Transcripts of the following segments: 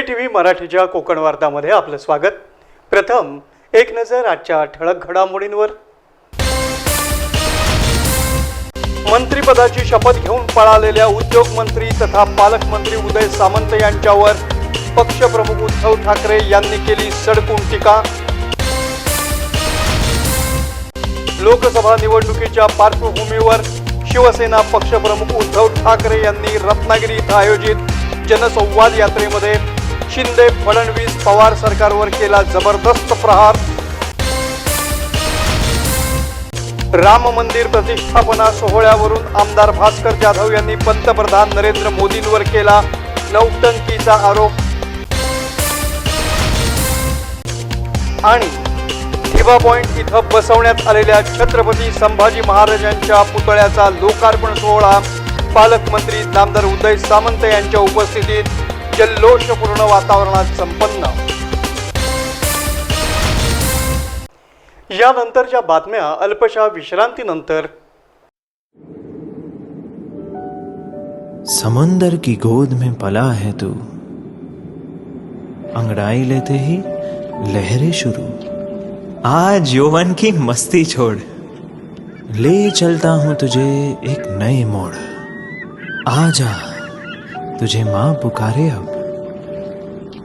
नमस्कार T V मराठीच्या कोकण वार्तामध्ये आपलं स्वागत. प्रथम एक नजर आजच्या ठळक घडामोडींवर. मंत्रिपदाची शपथ घेऊन पळालेल्या उद्योगमंत्री तथा पालकमंत्री उदय सामंत यांच्यावर पक्षप्रमुख उद्धव ठाकरे यांनी केली सडकून टीका. लोकसभा निवडणुकीच्या पार्श्वभूमीवर शिवसेना पक्षप्रमुख उद्धव ठाकरे यांनी रत्नागिरी इथं आयोजित जनसंवाद यात्रेमध्ये शिंदे फडणवीस पवार सरकारवर केला जबरदस्त प्रहार. राम मंदिर प्रतिष्ठापना सोहळ्यावरून आमदार भास्कर जाधव यांनी पंतप्रधान नरेंद्र मोदींवर केला नौटंकीचा आरोप. आणि दिवा पॉइंट इथं बसवण्यात आलेल्या छत्रपती संभाजी महाराजांच्या पुतळ्याचा लोकार्पण सोहळा. पालकमंत्री नामदार उदय सामंत यांच्या उपस्थितीत जल्लोषपूर्ण वातावरणात संपन्न. यानंतरच्या बातम्या अल्पशा विश्रांतीनंतर. समंदर की गोद में पला है तू. अंगड़ाई लेते ही लहरें शुरू. आज यौवन की मस्ती छोड़. ले चलता हूँ तुझे एक नए मोड़. आजा तुझे माँ पुकारे अब.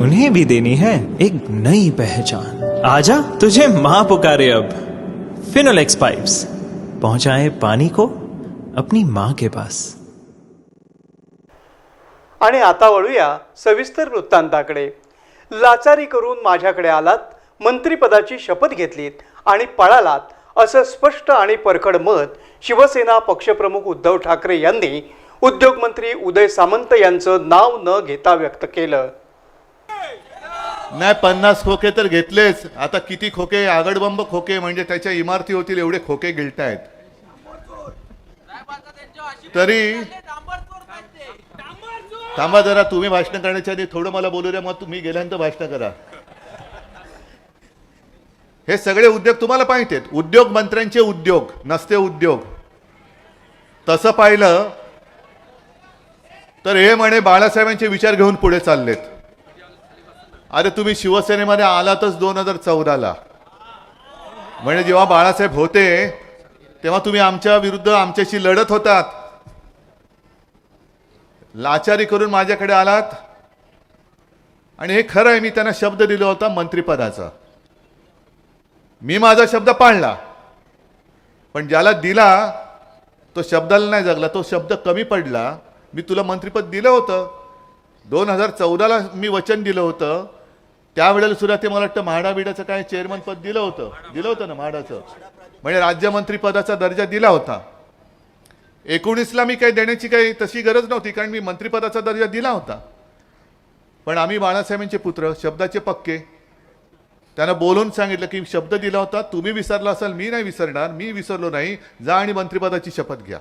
उन्हें भी देनी है एक नई पहचान। आजा तुझे मां पुकारे अब। फिनोलेक्स पाइप्स पहुंचाए पानी को अपनी मां के पास। आणि आता वळूया सविस्तर वृत्तांताकडे। लाचारी करून माझ्याकडे आलात मंत्रिपदाची शपथ घेतलीत आणि पळालात असं स्पष्ट आणि परखड मत शिवसेना पक्षप्रमुख उद्धव ठाकरे यांनी उद्योगमंत्री उदय सामंत यांचं नाव न घेता व्यक्त केलं. नाही पन्नास खोके तर घेतलेच. आता किती खोके? आगडबंब खोके म्हणजे त्याच्या इमारती होतील एवढे खोके गिळतायत. तरी थांबा जरा तुम्ही भाषण करण्याच्या आधी थोडं मला बोलू द्या मग तुम्ही गेल्यानंतर भाषण करा. हे सगळे उद्योग तुम्हाला माहिती आहेत. उद्योग मंत्र्यांचे उद्योग नसते उद्योग. तसं पाहिलं तर हे म्हणे बाळासाहेबांचे विचार घेऊन पुढे चाललेत. अरे तुम्ही शिवसेनेमध्ये आलातच दोन हजार चौदाला. म्हणजे जेव्हा बाळासाहेब होते तेव्हा तुम्ही आमच्या विरुद्ध आमच्याशी लढत होतात. लाचारी करून माझ्याकडे आलात. आणि हे खरं आहे मी त्यांना शब्द दिला होता मंत्रिपदाचा. मी माझा शब्द पाळला. पण ज्याला दिला तो शब्दाला नाही जगला तो शब्द कमी पडला. मी तुला मंत्रिपद दिलं होतं. दोन हजार चौदाला मी वचन दिलं होतं. त्यावेळेला सुद्धा ते मला वाटतं म्हाडा बिडाचं काय चेअरमन पद दिलं होतं. दिलं होतं ना म्हाडाचं. म्हणजे राज्यमंत्री पदाचा दर्जा दिला होता. एकोणीसला मी काही देण्याची काही तशी गरज नव्हती कारण मी मंत्रिपदाचा दर्जा दिला होता. पण आम्ही बाळासाहेबांचे पुत्र शब्दाचे पक्के. त्यांना बोलून सांगितलं की शब्द दिला होता तुम्ही विसरला असाल मी नाही विसरणार मी विसरलो नाही जा आणि मंत्रिपदाची शपथ घ्या.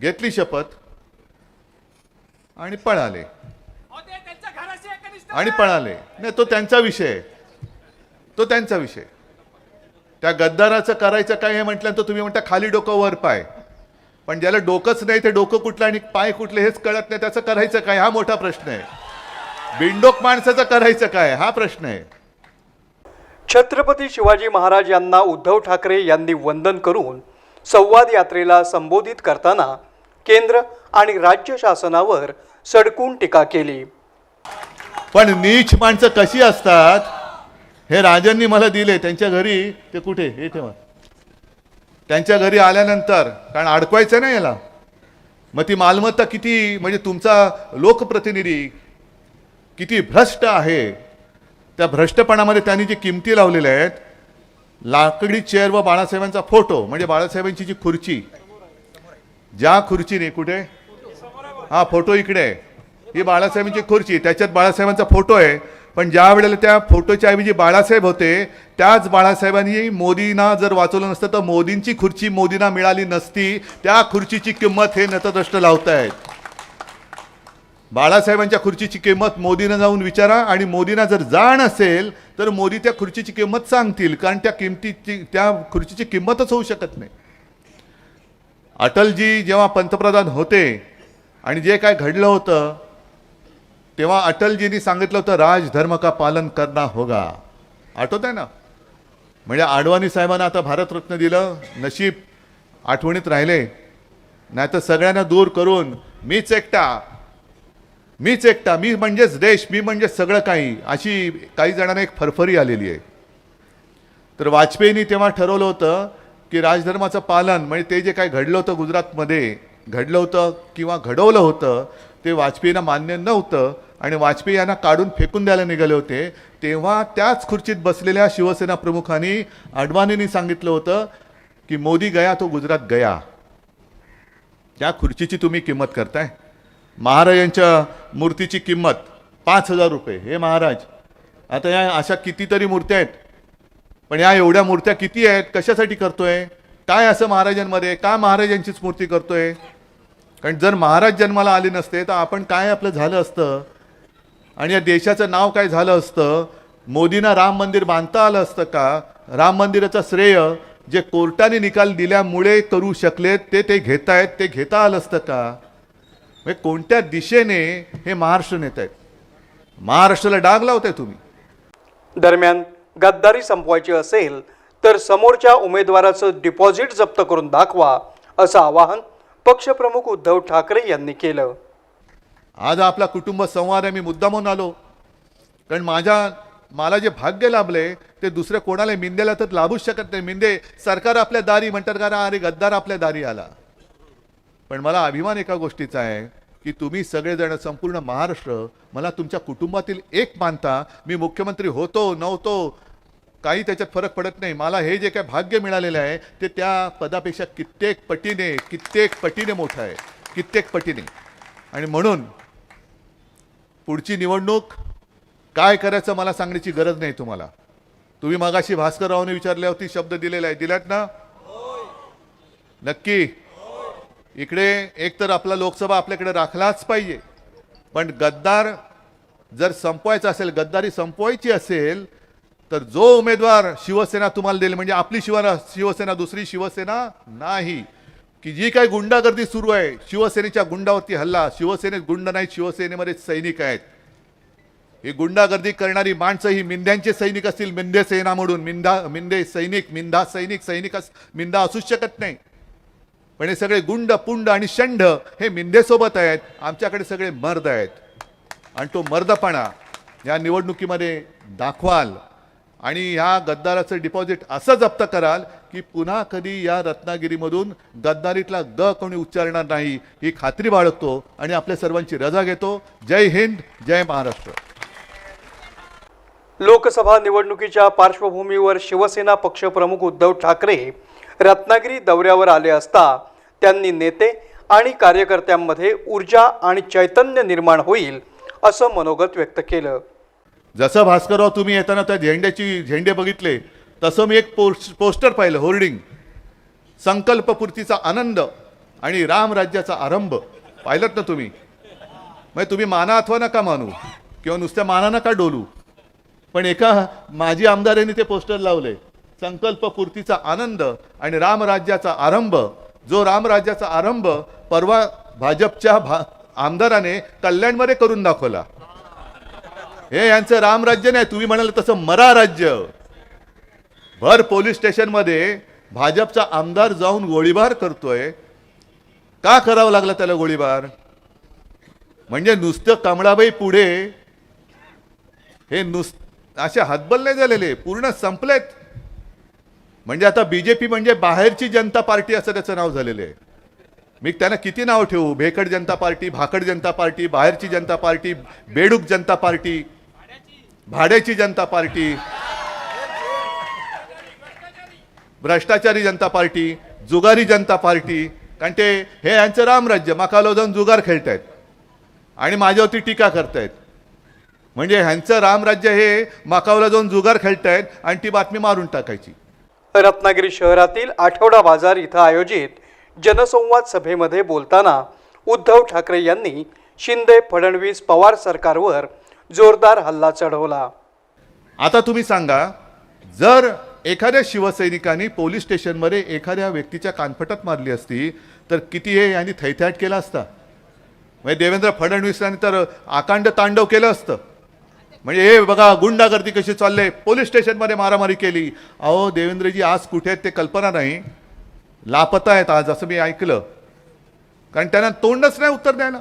घेतली शपथ आणि पळाले. आणि पळाले. नाही तो त्यांचा विषय तो त्यांचा विषय त्या गद्दाराचं करायचं काय हे म्हटल्यानंतर तुम्ही म्हणता खाली डोकं वर पाय. पण ज्याला डोकंच नाही ते डोकं कुठलं आणि पाय कुठले हेच कळत नाही त्याचं करायचं काय? हा मोठा प्रश्न आहे. बिंडोक माणसाचं करायचं काय? हा प्रश्न आहे. छत्रपती शिवाजी महाराज यांना उद्धव ठाकरे यांनी वंदन करून संवाद यात्रेला संबोधित करताना केंद्र आणि राज्य शासनावर सडकून टीका केली. पण नीच माणसं कशी असतात? हे राजांनी मला दिले. त्यांच्या घरी ते कुठे? हे ठेवा. त्यांच्या घरी आल्यानंतर कारण अडकवायचं नाही याला. मग ती मालमत्ता किती म्हणजे तुमचा लोकप्रतिनिधी किती भ्रष्ट आहे? त्या भ्रष्टपणामध्ये त्यांनी जी किमती लावलेल्या आहेत लाकडी चेअर व बाळासाहेबांचा फोटो म्हणजे बाळासाहेबांची जी खुर्ची. ज्या खुर्चीने कुठे? हा फोटो इकडे. आहे ही बाळासाहेबांची खुर्ची. त्याच्यात बाळासाहेबांचा फोटो आहे. पण ज्या वेळेला त्या फोटोच्या ऐवजी बाळासाहेब होते त्याच बाळासाहेबांनी मोदींना जर वाचवलं नसतं तर मोदींची खुर्ची मोदींना मिळाली नसती. त्या खुर्चीची किंमत हे नतद्रष्ट लावतायत. बाळासाहेबांच्या खुर्चीची किंमत मोदीनं जाऊन विचारा आणि मोदींना जर जाण असेल तर मोदी त्या खुर्चीची किंमत सांगतील कारण त्या किमतीची त्या खुर्चीची किंमतच होऊ शकत नाही. अटलजी जेव्हा पंतप्रधान होते आणि जे काय घडलं होतं तेव्हा अटलजींनी सांगितलं होतं राजधर्म का पालन करना होगा. आठवत आहे ना? म्हणजे आडवाणी साहेबांना आता भारतरत्न दिलं नशीब आठवणीत राहिले. नाही तर सगळ्यांना दूर करून मीच एकटा मीच एकटा मी म्हणजेच देश मी म्हणजे सगळं काही अशी काही जणांना एक फरफरी आलेली आहे. तर वाजपेयींनी तेव्हा ठरवलं होतं की राजधर्माचं पालन म्हणजे ते जे काय घडलं होतं गुजरातमध्ये घडलं होतं किंवा घडवलं होतं ते वाजपेयींना मान्य नव्हतं आणि वाजपेयी यांना काढून फेकून द्यायला निघाले होते तेव्हा त्याच खुर्चीत बसलेल्या शिवसेना प्रमुखांनी अडवाणींनी सांगितलं होतं की मोदी गया तो गुजरात गया. त्या खुर्चीची तुम्ही किंमत करताय. महाराजांच्या मूर्तीची किंमत पाच हजार रुपये. हे महाराज आता या अशा कितीतरी मूर्त्या आहेत पण या एवढ्या मूर्त्या किती आहेत कशासाठी करतोय? काय असं महाराजांमध्ये का महाराजांचीच मूर्ती करतोय? कारण जर महाराज जन्माला आले नसते तर आपण काय आपलं झालं असतं? आणि या देशाचं नाव काय झालं असतं? मोदींना राम मंदिर बांधता आलं असतं का? राम मंदिराचं श्रेय जे कोर्टाने निकाल दिल्यामुळे करू शकलेत ते ते घेतायत ते घेता आलं असतं का? म्हणजे कोणत्या दिशेने हे महाराष्ट्र नेत आहेत महाराष्ट्राला डाग लावताय तुम्ही. दरम्यान गद्दारी संपवायची असेल तर समोरच्या उमेदवाराचं डिपॉझिट जप्त करून दाखवा असं आवाहन पक्षप्रमुख उद्धव ठाकरे यांनी केलं. आज आपला कुटुंब संवाद आहे मी मुद्दामून आलो. कारण माझ्या मला जे भाग्य लाभले ते दुसऱ्या कोणाला मिंदेला तर लाभूच शकत नाही. मिंदे सरकार आपल्या दारी म्हणतात का अरे गद्दार आपल्या दारी आला. पण मला अभिमान एका गोष्टीचा आहे की तुम्ही सगळेजण संपूर्ण महाराष्ट्र मला तुमच्या कुटुंबातील एक मानता मी मुख्यमंत्री होतो नव्हतो काही त्याच्यात फरक पडत नाही. मला हे जे काय भाग्य मिळालेलं आहे ते त्या पदापेक्षा कित्येक पटीने कित्येक पटीने मोठं आहे. कित्येक पटीने. आणि म्हणून पुढची निवडणूक काय करायचं मला सांगण्याची गरज नाही तुम्हाला. तुम्ही मगाशी भास्कररावने विचारल्यावरती शब्द दिलेला आहे. दिलात ना? नक्की. इकडे एक तर आपला लोकसभा आपल्याकडे राखलाच पाहिजे. पण गद्दार जर संपवायचा असेल गद्दारी संपवायची असेल तर जो उमेदवार शिवसेना तुम्हाला देईल म्हणजे आपली शिवना शिवसेना दुसरी शिवसेना नाही. की जी काही गुंडागर्दी सुरू आहे शिवसेनेच्या गुंडावरती हल्ला शिवसेनेत गुंड नाहीत शिवसेनेमध्ये सैनिक आहेत. ही गुंडागर्दी करणारी माणसं ही मिंद्यांचे सैनिक असतील मिंदे सेना म्हणून मिंदा मिंदे सैनिक मिंदा सैनिक सैनिक अस मिंदा असूच शकत नाही. पण हे सगळे गुंड पुंड आणि षंड हे मिंदेसोबत आहेत आमच्याकडे सगळे मर्द आहेत. आणि तो मर्दपणा या निवडणुकीमध्ये दाखवाल. आणि ह्या गद्दाराचं डिपॉझिट असं जप्त कराल की पुन्हा कधी या रत्नागिरीमधून गद्दारीतला ग कोणी उच्चारणार नाही ही खात्री बाळगतो आणि आपल्या सर्वांची रजा घेतो. जय हिंद जय महाराष्ट्र. लोकसभा निवडणुकीच्या पार्श्वभूमीवर शिवसेना पक्षप्रमुख उद्धव ठाकरे रत्नागिरी दौऱ्यावर आले असता त्यांनी नेते आणि कार्यकर्त्यांमध्ये ऊर्जा आणि चैतन्य निर्माण होईल असं मनोगत व्यक्त केलं. जसं भास्करराव तुम्ही येताना त्या झेंड्याची झेंडे बघितले तसं मी एक पोस्ट पोस्टर पाहिलं होर्डिंग. संकल्पपूर्तीचा आनंद आणि रामराज्याचा आरंभ. पाहिलं ना तुम्ही? म्हणजे तुम्ही माना अथवा नका मानू किंवा नुसत्या माना नका डोलू. पण एका माजी आमदारांनी ते पोस्टर लावले संकल्पपूर्तीचा आनंद आणि रामराज्याचा आरंभ. जो रामराज्याचा आरंभ परवा भाजपच्या भा आमदाराने कल्याणमध्ये करून दाखवला. हे यांचं रामराज्य नाही तुम्ही म्हणाल तसं मरा राज्य. भर पोलीस स्टेशनमध्ये भाजपचा आमदार जाऊन गोळीबार करतोय. का करावं लागला त्याला गोळीबार? म्हणजे नुसतं कमळाबाई पुढे हे नुस असे हतबल नाही झालेले पूर्ण संपलेत. म्हणजे आता बीजेपी म्हणजे बाहेरची जनता पार्टी असं त्याचं नाव झालेलं. आहे मी त्यांना किती नाव ठेवू? भेकड जनता पार्टी भाकड जनता पार्टी बाहेरची जनता पार्टी बेडूक जनता पार्टी भाड्याची जनता पार्टी भ्रष्टाचारी जनता पार्टी जुगारी जनता पार्टी. कारण ते हे यांचं रामराज्य मकालो जाऊन जुगार खेळतायत. आणि माझ्यावरती टीका करतायत. म्हणजे ह्यांचं रामराज्य हे माकावला जाऊन जुगार खेळतायत आणि ती बातमी मारून टाकायची. रत्नागिरी शहरातील आठवडा बाजार इथं आयोजित जनसंवाद सभेमध्ये बोलताना उद्धव ठाकरे यांनी शिंदे फडणवीस पवार सरकारवर जोरदार हल्ला चढवला. आता तुम्ही सांगा जर एखाद्या शिवसैनिकांनी पोलीस स्टेशनमध्ये एखाद्या व्यक्तीच्या कानफटात मारली असती तर किती हे यांनी थैथ्याट केला असता? म्हणजे देवेंद्र फडणवीसांनी तर आकांड तांडव केलं असतं. म्हणजे हे बघा गुंडागर्दी कशी चालले पोलीस स्टेशनमध्ये मारामारी केली. अहो देवेंद्रजी आज कुठे आहेत ते कल्पना नाही. लापता आहेत आज असं मी ऐकलं. कारण त्यांना तोंडच नाही उत्तर द्यायला.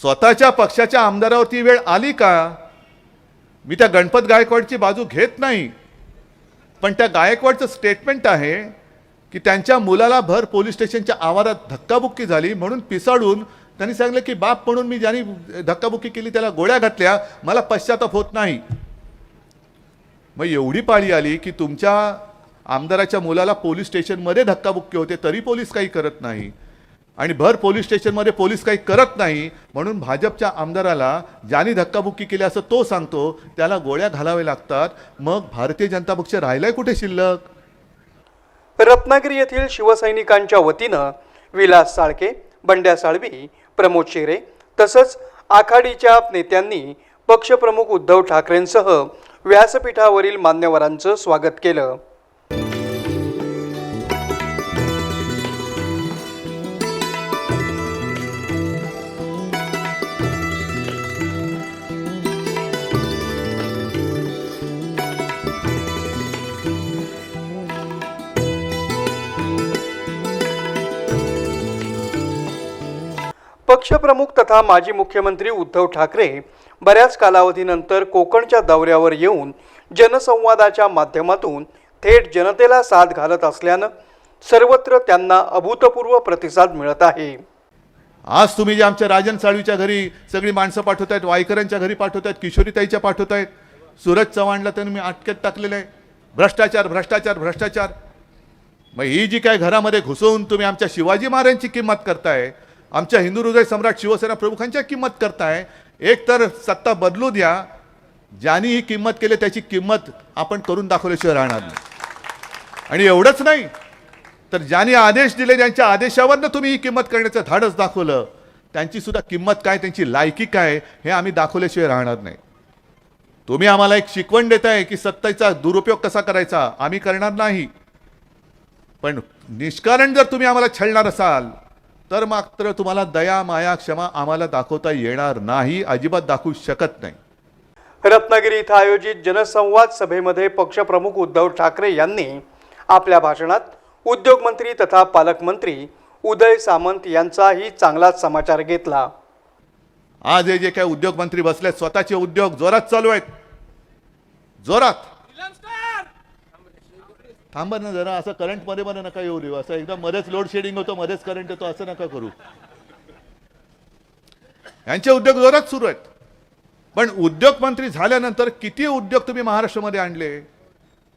स्वतःच्या पक्षाच्या आमदारावरती वेळ आली का? मी त्या गणपत गायकवाडची बाजू घेत नाही. पण त्या गायकवाडचं स्टेटमेंट आहे की त्यांच्या मुलाला भर पोलीस स्टेशनच्या आवारात धक्काबुक्की झाली म्हणून पिसाडून त्यांनी सांगितलं की बाप म्हणून मी ज्यांनी धक्काबुक्की केली त्याला गोळ्या घातल्या मला पश्चाताप होत नाही. मग एवढी पाळी आली की तुमच्या आमदाराच्या मुलाला पोलीस स्टेशनमध्ये धक्काबुक्की होते तरी पोलीस काही करत नाही. आणि भर पोलीस स्टेशनमध्ये पोलीस काही करत नाही म्हणून भाजपच्या आमदाराला ज्यांनी धक्काबुक्की केली असं तो सांगतो त्याला गोळ्या घालावे लागतात. मग भारतीय जनता पक्ष राहिलाय कुठे शिल्लक? रत्नागिरी येथील शिवसैनिकांच्या वतीनं विलास साळके बंड्या साळवी प्रमोद शेरे तसंच आघाडीच्या नेत्यांनी पक्षप्रमुख उद्धव ठाकरेंसह व्यासपीठावरील मान्यवरांचं स्वागत केलं. पक्षप्रमुख तथा माजी मुख्यमंत्री उद्धव ठाकरे बऱ्याच कालावधीनंतर कोकणच्या दौऱ्यावर येऊन जनसंवादाच्या माध्यमातून थेट जनतेला साथ घालत असल्यानं सर्वत्र त्यांना अभूतपूर्व प्रतिसाद मिळत आहे. आज तुम्ही जे आमच्या राजन साळवीच्या घरी सगळी माणसं पाठवतायत वायकरांच्या घरी पाठवतायत किशोरीताईच्या पाठवतायत सूरज चव्हाणला त्यांनी मी अटकेत टाकलेलं आहे. भ्रष्टाचार भ्रष्टाचार भ्रष्टाचार. मग ही जी काय घरामध्ये घुसवून तुम्ही आमच्या शिवाजी महाराजांची किंमत करताय आमच्या हिंदू हृदय सम्राट शिवसेना प्रमुखांच्या किंमत करताय. एक तर सत्ता बदलू द्या. ज्यांनी ही किंमत केली त्याची किंमत आपण करून दाखवल्याशिवाय राहणार नाही. आणि एवढंच नाही तर ज्यांनी आदेश दिले ज्यांच्या आदेशावरनं तुम्ही ही किंमत करण्याचं धाडस दाखवलं. त्यांची सुद्धा किंमत काय त्यांची लायकी काय हे आम्ही दाखवल्याशिवाय राहणार नाही. तुम्ही आम्हाला एक शिकवण देताय की सत्तेचा दुरुपयोग कसा करायचा? आम्ही करणार नाही. पण निष्कारण जर तुम्ही आम्हाला छळणार असाल तर मात्र तुम्हाला दया माया क्षमा आम्हाला दाखवता येणार नाही अजिबात दाखवू शकत नाही. रत्नागिरी इथं आयोजित जनसंवाद सभेमध्ये पक्षप्रमुख उद्धव ठाकरे यांनी आपल्या भाषणात उद्योगमंत्री तथा पालकमंत्री उदय सामंत यांचाही चांगलाच समाचार घेतला. आज हे जे काय उद्योग मंत्री बसले स्वतःचे उद्योग जोरात चालू आहेत. जोरात. थांबा ना जरा असं करंटमध्ये मध्ये नका येऊ देऊ. असं एकदम मध्येच लोड शेडिंग होतो मध्येच करंट येतो असं नका करू. यांचे उद्योग जोरात सुरू आहेत. पण उद्योग मंत्री झाल्यानंतर किती उद्योग तुम्ही महाराष्ट्रामध्ये आणले?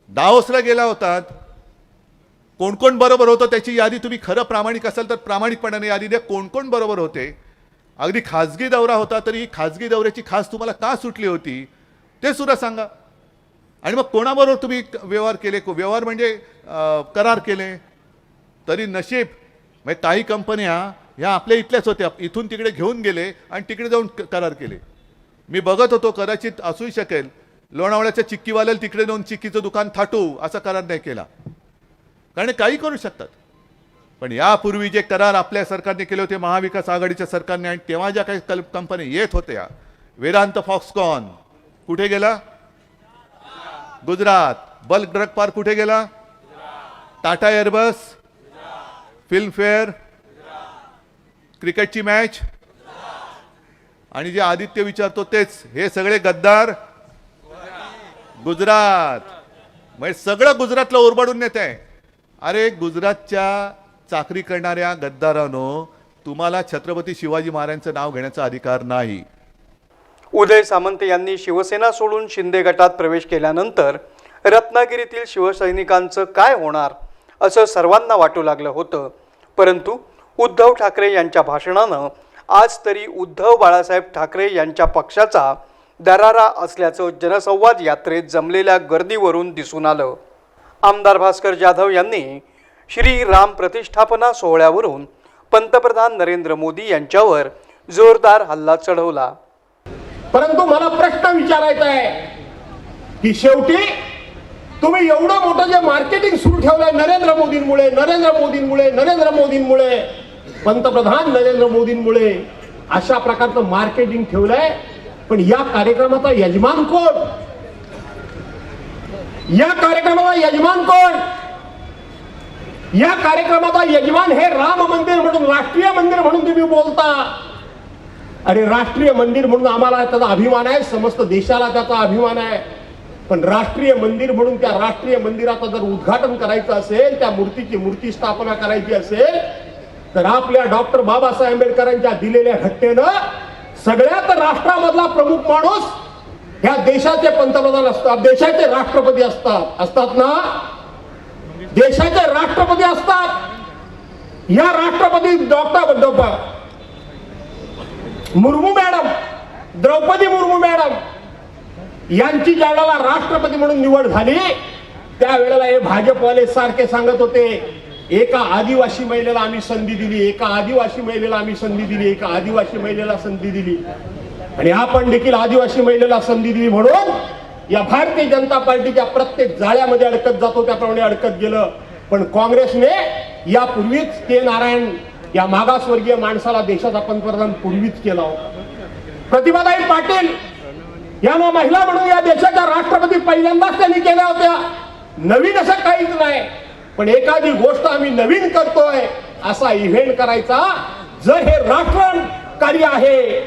दाओसला गेला होतात. कोण कोण बरोबर होतं त्याची यादी तुम्ही खरं प्रामाणिक असाल तर प्रामाणिकपणाने यादी द्या. कोण कोण बरोबर होते? अगदी खाजगी दौरा होता तरी ही खाजगी दौऱ्याची खास तुम्हाला का सुटली होती? ते सुद्धा सांगा. आणि मग कोणाबरोबर तुम्ही व्यवहार केले? को- व्यवहार म्हणजे करार केले? तरी नशीब म्हणजे काही कंपन्या ह्या आपल्या इथल्याच होत्या. इथून तिकडे घेऊन गेले आणि तिकडे जाऊन करार केले. मी बघत होतो कदाचित असूही शकेल लोणावळ्याच्या चिक्कीवाल्याला तिकडे जाऊन चिक्कीचं दुकान थाटू असा करार नाही केला. कारण काही करू शकतात. पण यापूर्वी जे करार आपल्या सरकारने केले होते महाविकास आघाडीच्या सरकारने आणि तेव्हा ज्या काही कल कंपन्या येत होत्या वेदांत फॉक्सकॉन कुठे गेला? गुजरात. बल्क ड्रग पार्क कुठे गेला? टाटा एअरबस. फिल्मफेअर. क्रिकेटची मॅच. आणि जे आदित्य विचारतो तेच हे सगळे गद्दार गुजरात. म्हणजे सगळं गुजरातला ओरबाडून नेत आहे. अरे गुजरातच्या चाकरी करणाऱ्या गद्दारांनो तुम्हाला छत्रपती शिवाजी महाराजांचं नाव घेण्याचा अधिकार नाही. उदय सामंत यांनी शिवसेना सोडून शिंदे गटात प्रवेश केल्यानंतर रत्नागिरीतील शिवसैनिकांचं काय होणार असं सर्वांना वाटू लागलं होतं. परंतु उद्धव ठाकरे यांच्या भाषणानं आज तरी उद्धव बाळासाहेब ठाकरे यांच्या पक्षाचा दरारा असल्याचं जनसंवाद यात्रेत जमलेल्या गर्दीवरून दिसून आलं. आमदार भास्कर जाधव यांनी श्री राम प्रतिष्ठापना सोहळ्यावरून पंतप्रधान नरेंद्र मोदी यांच्यावर जोरदार हल्ला चढवला. परंतु मला प्रश्न विचारायचा आहे की शेवटी तुम्ही एवढं मोठं जे मार्केटिंग सुरू ठेवलंय नरेंद्र मोदींमुळे नरेंद्र मोदींमुळे नरेंद्र मोदींमुळे पंतप्रधान नरेंद्र मोदींमुळे अशा प्रकारचं मार्केटिंग ठेवलंय पण या कार्यक्रमाचा यजमान कोण? या कार्यक्रमाचा यजमान कोण? या कार्यक्रमाचा यजमान हे राम मंदिर म्हणून राष्ट्रीय मंदिर म्हणून तुम्ही बोलता. अरे राष्ट्रीय मंदिर म्हणून आम्हाला त्याचा अभिमान आहे. समस्त देशाला त्याचा अभिमान आहे. पण राष्ट्रीय मंदिर म्हणून त्या राष्ट्रीय मंदिराचं जर उद्घाटन करायचं असेल त्या मूर्तीची मूर्ती स्थापना करायची असेल तर आपल्या डॉक्टर बाबासाहेब आंबेडकरांच्या दिलेल्या घटनेनं सगळ्यात राष्ट्रामधला प्रमुख माणूस ह्या देशाचे पंतप्रधान असतात. देशाचे राष्ट्रपती असतात. असतात ना? देशाचे राष्ट्रपती असतात. या राष्ट्रपती doctor Murmu madam Draupadi Murmu madam यांची ज्या वेळेला राष्ट्रपती म्हणून निवड झाली त्यावेळेला हे भाजपवाले सारखे सांगत होते एका आदिवासी महिलेला आम्ही संधी दिली एका आदिवासी महिलेला आम्ही संधी दिली एका आदिवासी महिलेला संधी दिली. आणि आपण देखील आदिवासी महिलेला संधी दिली म्हणून या भारतीय जनता पार्टीच्या प्रत्येक जाळ्यामध्ये अडकत जातो त्याप्रमाणे अडकत गेलं. पण काँग्रेसने यापूर्वीच के नारायण या मागासवर्गीय माणसाला देशाचा पंतप्रधान पूर्वीच केला होता. प्रतिभाताई पाटील यांना महिला म्हणून या देशाच्या राष्ट्रपती पहिल्यांदाच त्यांनी केल्या होत्या. नवीन असं काहीच नाही. पण एखादी गोष्ट आम्ही नवीन करतोय असा इव्हेंट करायचा. जर हे राष्ट्र कार्य आहे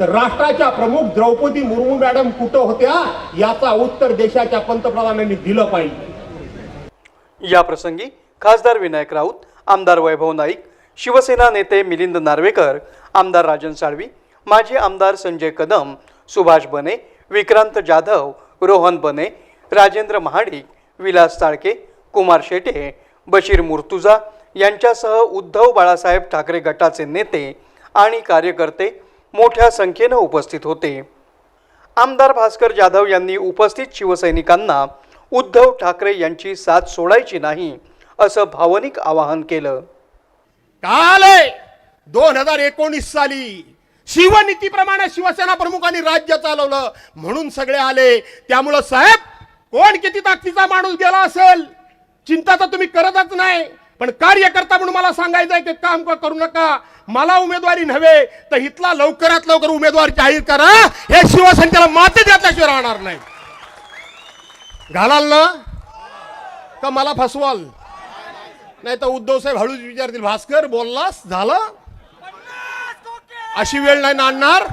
तर राष्ट्राच्या प्रमुख द्रौपदी मुर्मू मॅडम कुठं होत्या याचा उत्तर देशाच्या पंतप्रधानांनी दिलं पाहिजे. या प्रसंगी खासदार विनायक राऊत आमदार वैभव नाईक शिवसेना नेते मिलिंद नार्वेकर आमदार राजन साळवी माजी आमदार संजय कदम सुभाष बने विक्रांत जाधव रोहन बने राजेंद्र महाडिक विलास ताळके कुमार शेटे बशीर मुर्तुजा यांच्यासह उद्धव बाळासाहेब ठाकरे गटाचे नेते आणि कार्यकर्ते मोठ्या संख्येनं उपस्थित होते. आमदार भास्कर जाधव यांनी उपस्थित शिवसैनिकांना उद्धव ठाकरे यांची साथ सोडायची नाही असं भावनिक आवाहन केलं. काल! दोन हजार एकोणीस साली शिवनीतीप्रमाणे शिवसेना प्रमुखांनी राज्य चालवलं. म्हणून सगळे आले. त्यामुळं साहेब कोण किती ताकदीचा माणूस गेला असेल? चिंता तर तुम्ही करतच नाही. पण कार्यकर्ता म्हणून मला सांगायचं आहे की काम का करू नका. मला उमेदवारी नव्हे तर इथला लवकरात लवकर उमेदवार जाहीर करा. हे शिवसेनेला माते घातल्याशिवाय राहणार नाही. घालाल ना? का मला फसवाल? नाही तर उद्धव साहेब हळूच विचारतील भास्कर बोललास? झालं? अशी वेळ नाही नाणणार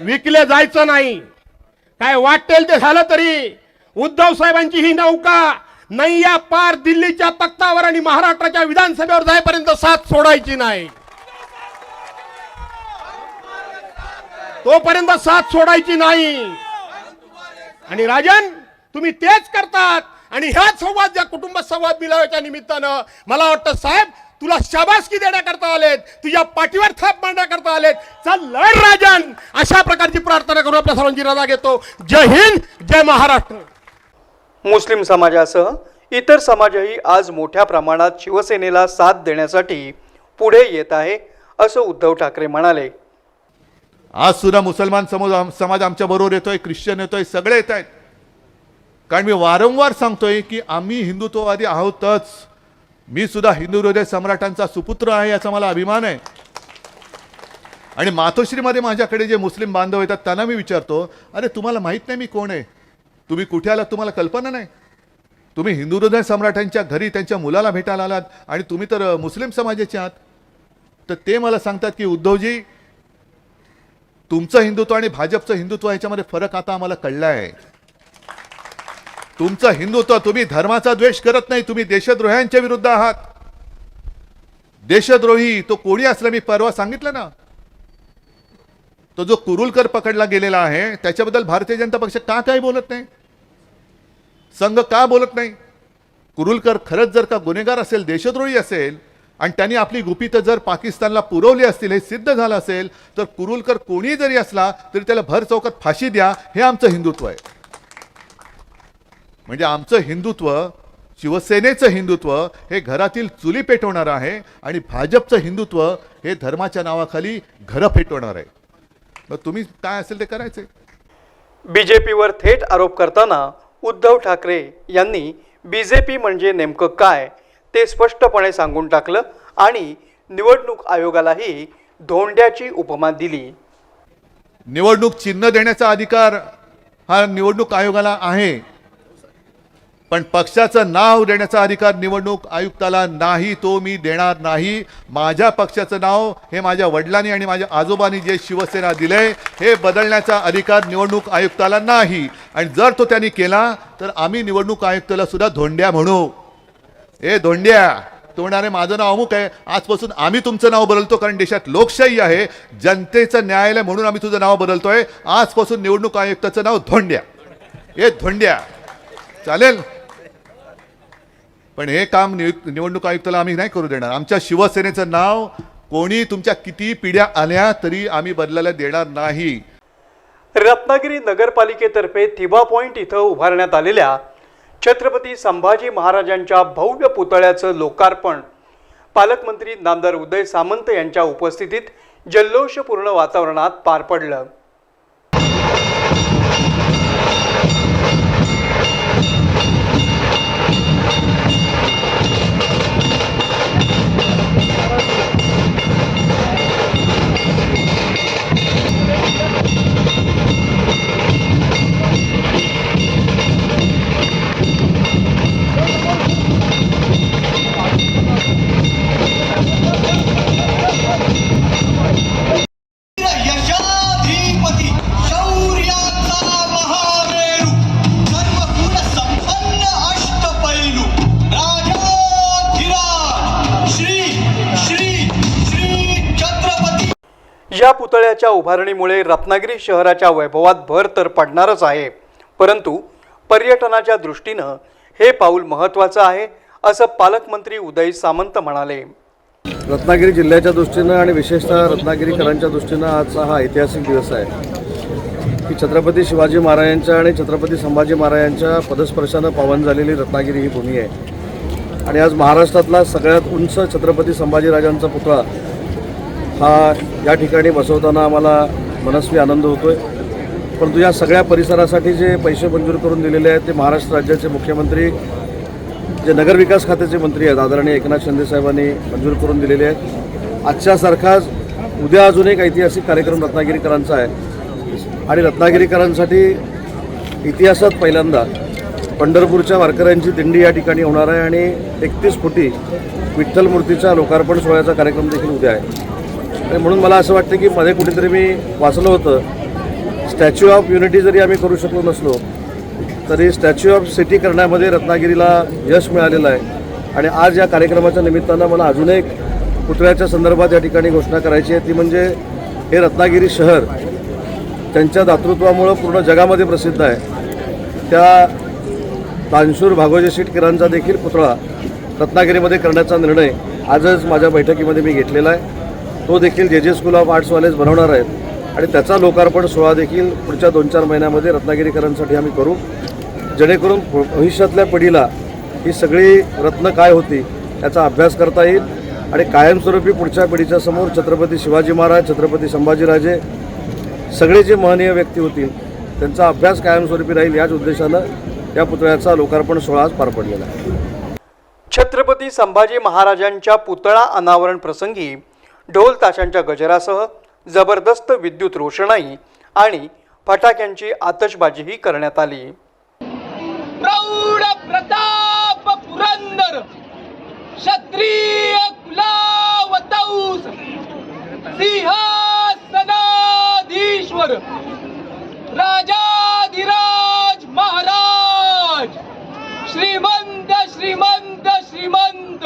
विकले जायचं नाही. काय वाटेल ते झालं तरी उद्धव साहेबांची ही नौका नैया पार दिल्लीच्या तख्तावर आणि महाराष्ट्राच्या विधानसभेवर जाईपर्यंत साथ सोडायची नाही. तोपर्यंत साथ सोडायची नाही. आणि राजन तुम्ही तेच करतात. आणि ह्याच संवाद ज्या कुटुंब संवाद मिळाव्याच्या निमित्तानं मला वाटतं साहेब तुला शाबासकी देण्याकरता आलेत तुझ्या पाठीवर थाप मारण्याकरता आलेत. चल लढ राजन! अशा प्रकारची प्रार्थना करून आपल्या सर्वांची रजा घेतो. जय हिंद जय महाराष्ट्र! मुस्लिम समाजासह इतर समाजही आज मोठ्या प्रमाणात शिवसेनेला साथ देण्यासाठी पुढे येत आहे असं उद्धव ठाकरे म्हणाले. आज सुद्धा मुसलमान समोर आम- समाज आमच्या बरोबर येतोय ख्रिश्चन येतोय सगळे येत आहेत. कारण मी वारंवार सांगतोय की आम्ही हिंदुत्ववादी आहोतच. मी सुद्धा हिंदू हृदय सम्राटांचा सुपुत्र आहे याचा मला अभिमान आहे. आणि मातोश्रीमध्ये माझ्याकडे जे मुस्लिम बांधव येतात त्यांना मी विचारतो अरे तुम्हाला माहीत नाही मी कोण आहे? तुम्ही कुठे आलात? तुम्हाला कल्पना नाही. तुम्ही हिंदू हृदय सम्राटांच्या घरी त्यांच्या मुलाला भेटायला आलात आणि तुम्ही तर मुस्लिम समाजाचे आहात. तर ते मला सांगतात की उद्धवजी तुमचं हिंदुत्व आणि भाजपचं हिंदुत्व याच्यामध्ये फरक आता आम्हाला कळला आहे तुमचं हिंदुत्व तुम्ही धर्माचा द्वेष करत नाही तुम्ही देशद्रोह्यांच्या विरुद्ध आहात. देशद्रोही तो कोणी असला मी परवा सांगितलं ना? तो जो कुरुलकर पकडला गेलेला आहे त्याच्याबद्दल भारतीय जनता पक्ष का काय बोलत नाही? संघ का बोलत नाही? कुरुलकर खरंच जर का गुन्हेगार असेल देशद्रोही असेल आणि त्यांनी आपली गुपितं जर पाकिस्तानला पुरवली असतील हे सिद्ध झालं असेल तर कुरुलकर कोणी जरी असला तरी त्याला भर चौकात फाशी द्या हे आमचं हिंदुत्व आहे. म्हणजे आमचं हिंदुत्व शिवसेनेचं हिंदुत्व हे घरातील चुली पेटवणार आहे आणि भाजपचं हिंदुत्व हे धर्माच्या नावाखाली घरं पेटवणार आहे. मग तुम्ही काय असेल ते करायचे बीजेपीवर थेट आरोप करताना उद्धव ठाकरे यांनी बीजेपी म्हणजे नेमकं काय ते स्पष्टपणे सांगून टाकलं आणि निवडणूक आयोगालाही धोंड्याची उपमा दिली. निवडणूक चिन्ह देण्याचा अधिकार हा निवडणूक आयोगाला आहे. पण पक्षाचं नाव देण्याचा अधिकार निवडणूक आयुक्ताला नाही तो मी देणार नाही. माझ्या पक्षाचं नाव हे माझ्या वडिलांनी आणि माझ्या आजोबांनी जे शिवसेना दिले हे बदलण्याचा अधिकार निवडणूक आयुक्ताला नाही. आणि जर तो त्यांनी केला तर आम्ही निवडणूक आयुक्ताला सुद्धा धोंड्या म्हणू. हे धोंड्या तो म्हणणारे माझं नाव अमुक आहे. आजपासून आम्ही तुमचं नाव बदलतो कारण देशात लोकशाही आहे. जनतेचं न्यायालय म्हणून आम्ही तुझं नाव बदलतोय. आजपासून निवडणूक आयुक्ताचं नाव धोंड्या. हे धोंड्या. चालेल? पण हे काम नियुक्त- निवडणूक आयुक्ताला आम्ही नाही करू देणार. आमच्या शिवसेनेचं नाव कोणी तुमच्या किती पिढ्या आल्या तरी आम्ही बदलायला देणार नाही. रत्नागिरी नगरपालिकेतर्फे थिबा पॉइंट इथं उभारण्यात आलेल्या छत्रपती संभाजी महाराजांच्या भव्य पुतळ्याचं लोकार्पण पालकमंत्री नामदार उदय सामंत यांच्या उपस्थितीत जल्लोषपूर्ण वातावरणात पार पडलं. या उभारणीमुळे रत्नागिरी शहराच्या वैभवात भर तर पडणारच आहे. परंतु पर्यटनाच्या दृष्टीनं हे पाऊल महत्त्वाचं आहे असं पालकमंत्री उदय सामंत म्हणाले. रत्नागिरी जिल्ह्याच्या दृष्टीनं आणि विशेषतः रत्नागिरीकरांच्या दृष्टीनं आजचा हा ऐतिहासिक दिवस आहे. की छत्रपती शिवाजी महाराजांच्या आणि छत्रपती संभाजी महाराजांच्या पदस्पर्शानं पावन झालेली रत्नागिरी ही भूमी आहे. आणि आज महाराष्ट्रातला सगळ्यात उंच छत्रपती संभाजीराजांचा पुतळा हा या ठिकाणी बसवताना आम्हाला मनस्वी आनंद होतो आहे परंतु या सगळ्या परिसरासाठी जे पैसे मंजूर करून दिलेले आहेत ते महाराष्ट्र राज्याचे मुख्यमंत्री जे नगरविकास खात्याचे मंत्री आहेत आदरणीय एकनाथ शिंदे साहेबांनी मंजूर करून दिलेले आहेत. आजच्यासारखाच उद्या अजून एक ऐतिहासिक कार्यक्रम रत्नागिरीकरांचा आहे. आणि रत्नागिरीकरांसाठी इतिहासात पहिल्यांदा पंढरपूरच्या वारकऱ्यांची दिंडी या ठिकाणी होणार आहे आणि एकतीस फुटी विठ्ठल मूर्तीचा लोकार्पण सोहळ्याचा कार्यक्रम देखील उद्या आहे. आणि म्हणून मला असं वाटतं की मध्ये कुठेतरी मी वाचलं होतं. स्टॅच्यू ऑफ युनिटी जरी आम्ही करू शकलो नसलो तरी स्टॅच्यू ऑफ सिटी करण्यामध्ये रत्नागिरीला यश मिळालेलं आहे. आणि आज या कार्यक्रमाच्या निमित्तानं मला अजून एक पुतळ्याच्या संदर्भात या ठिकाणी घोषणा करायची आहे. ती म्हणजे हे रत्नागिरी शहर त्यांच्या दातृत्वामुळं पूर्ण जगामध्ये प्रसिद्ध आहे. त्या तानशूर भागोजी शीटकरांचा देखील पुतळा रत्नागिरीमध्ये करण्याचा निर्णय आजच माझ्या बैठकीमध्ये मी घेतलेला आहे. तो देखील जे जे स्कूल ऑफ आर्ट्सवालेच बनवणार आहेत. आणि त्याचा लोकार्पण सोहळा देखील पुढच्या दोन चार महिन्यामध्ये रत्नागिरीकरांसाठी आम्ही करू. जेणेकरून भविष्यातल्या पिढीला ही सगळी रत्न काय होती याचा अभ्यास करता येईल. आणि कायमस्वरूपी पुढच्या पिढीच्या समोर छत्रपती शिवाजी महाराज छत्रपती संभाजीराजे सगळे जे महनीय व्यक्ती होतील त्यांचा अभ्यास कायमस्वरूपी राहील याच उद्देशानं या पुतळ्याचा लोकार्पण सोहळा आज पार पडलेला आहे. छत्रपती संभाजी महाराजांच्या पुतळा अनावरण प्रसंगी ढोल ताशांच्या गजरासह जबरदस्त विद्युत रोषणाई आणि फटाक्यांची आतषबाजीही करण्यात आली. प्रौढ प्रताप पुरंदर क्षत्रिय कुलावतौस सिंहासनाधीश्वर राजाधिराज महाराज श्रीमंत श्रीमंत श्रीमंत.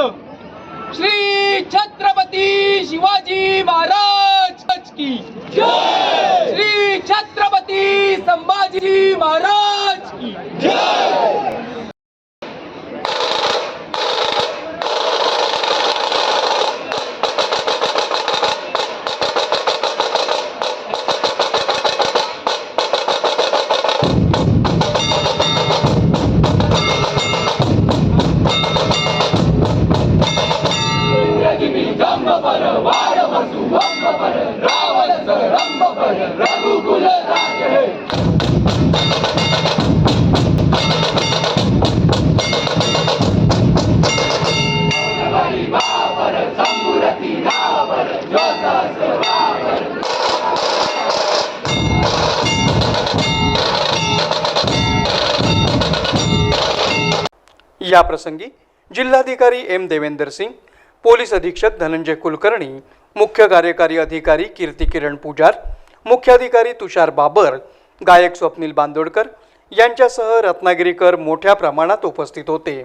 श्री छत्रपती शिवाजी महाराज की श्री छत्रपती संभाजी महाराज की याप्रसंगी जिल्हाधिकारी एम देवेंदर सिंग पोलीस अधीक्षक धनंजय कुलकर्णी मुख्य कार्यकारी अधिकारी कीर्ती किरण पुजार मुख्याधिकारी तुषार बाबर गायक स्वप्नील बांदोडकर यांच्यासह रत्नागिरीकर मोठ्या प्रमाणात उपस्थित होते.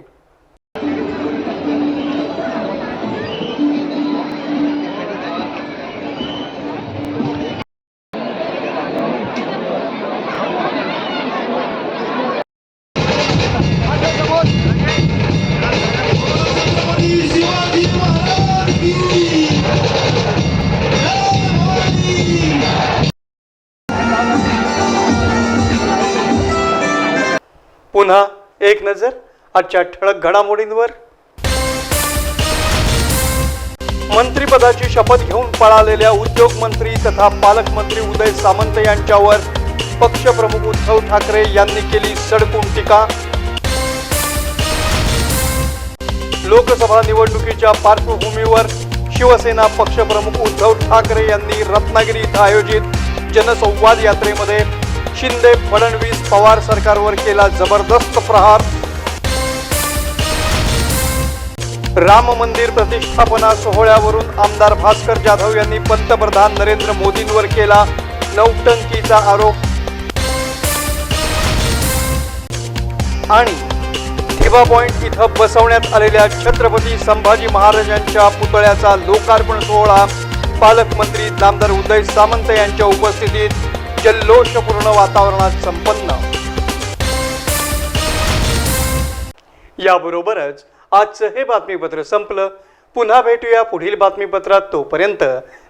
पुन्हा एक नजर आजच्या ठळक घडामोडींवर. मंत्रिपदाची शपथ घेऊन पळालेल्या उद्योगमंत्री तथा पालकमंत्री उदय सामंत यांच्यावर पक्षप्रमुख उद्धव ठाकरे यांनी केली सडकून टीका. लोकसभा निवडणुकीच्या पार्श्वभूमीवर शिवसेना पक्षप्रमुख उद्धव ठाकरे यांनी रत्नागिरी इथं आयोजित जनसंवाद यात्रेमध्ये शिंदे फडणवीस पवार सरकारवर केला जबरदस्त प्रहार. राम मंदिर प्रतिष्ठापना सोहळ्यावरून आमदार भास्कर जाधव यांनी पंतप्रधान नरेंद्र मोदींवर केला नौटंकीचा आरोप. आणि थिबा पॉइंट इथं बसवण्यात आलेल्या छत्रपती संभाजी महाराजांच्या पुतळ्याचा लोकार्पण सोहळा पालकमंत्री नामदार उदय सामंत यांच्या उपस्थितीत जल्लोषपूर्ण वातावरणात संपन्न. याबरोबरच आजचं हे बातमीपत्र संपलं. पुन्हा भेटूया पुढील बातमीपत्रात तोपर्यंत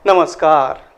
नमस्कार.